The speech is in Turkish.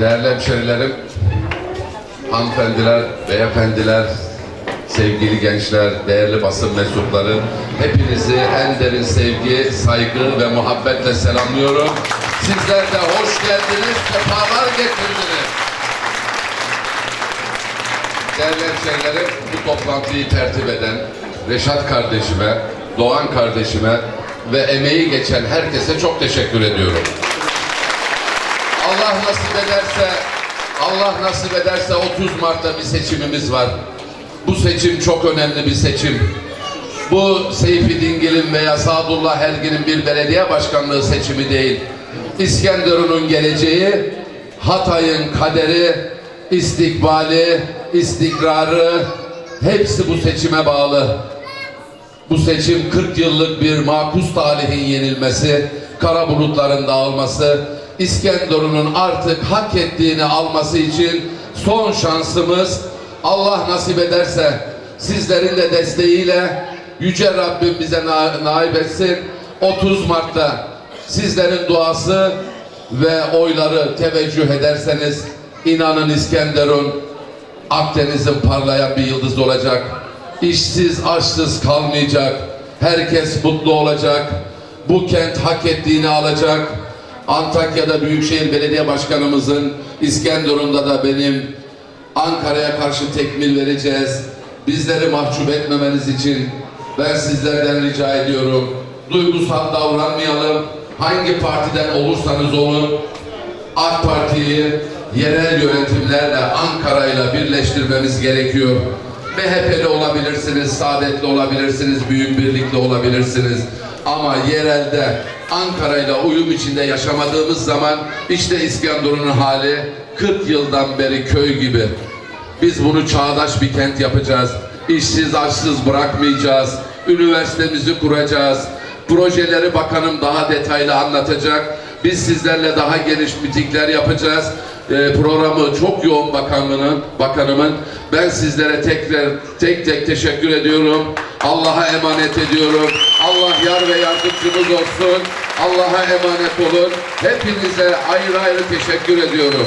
Değerli hemşerilerim, hanımefendiler, beyefendiler, sevgili gençler, değerli basın mensupları, hepinizi en derin sevgi, saygı ve muhabbetle selamlıyorum. Sizler de hoş geldiniz, sefalar getirdiniz. Değerli hemşerilerim, bu toplantıyı tertip eden Reşat kardeşime, Doğan kardeşime ve emeği geçen herkese çok teşekkür ediyorum. Allah nasip ederse Allah nasip ederse 30 Mart'ta bir seçimimiz var. Bu seçim çok önemli bir seçim. Bu Seyfi Dingil'in veya Sadullah Ergin'in bir belediye başkanlığı seçimi değil. İskenderun'un geleceği, Hatay'ın kaderi, istikbali, istikrarı hepsi bu seçime bağlı. Bu seçim 40 yıllık bir makus talihin yenilmesi, kara bulutların dağılması, İskenderun'un artık hak ettiğini alması için son şansımız Allah nasip ederse sizlerin de desteğiyle Yüce Rabbim bize na- naip etsin. 30 Mart'ta sizlerin duası ve oyları teveccüh ederseniz inanın İskenderun Akdeniz'in parlayan bir yıldız olacak. İşsiz, açsız kalmayacak. Herkes mutlu olacak. Bu kent hak ettiğini alacak. Antakya'da Büyükşehir Belediye Başkanımızın, İskenderun'da da benim Ankara'ya karşı tekmil vereceğiz. Bizleri mahcup etmemeniz için ben sizlerden rica ediyorum. Duygusal davranmayalım. Hangi partiden olursanız olun, AK Parti'yi yerel yönetimlerle Ankara'yla birleştirmemiz gerekiyor. MHP'li olabilirsiniz, Saadetli olabilirsiniz, Büyük Birlik'le olabilirsiniz. Ama yerelde Ankara'yla uyum içinde yaşamadığımız zaman işte İskenderun'un hali 40 yıldan beri köy gibi. Biz bunu çağdaş bir kent yapacağız. İşsiz açsız bırakmayacağız. Üniversitemizi kuracağız. Projeleri bakanım daha detaylı anlatacak. Biz sizlerle daha geniş mitingler yapacağız. Ee, programı çok yoğun bakanlığının, bakanımın. Ben sizlere tekrar tek tek teşekkür ediyorum. Allah'a emanet ediyorum. Allah yar ve yardımcımız olsun. Allah'a emanet olun. Hepinize ayrı ayrı teşekkür ediyorum.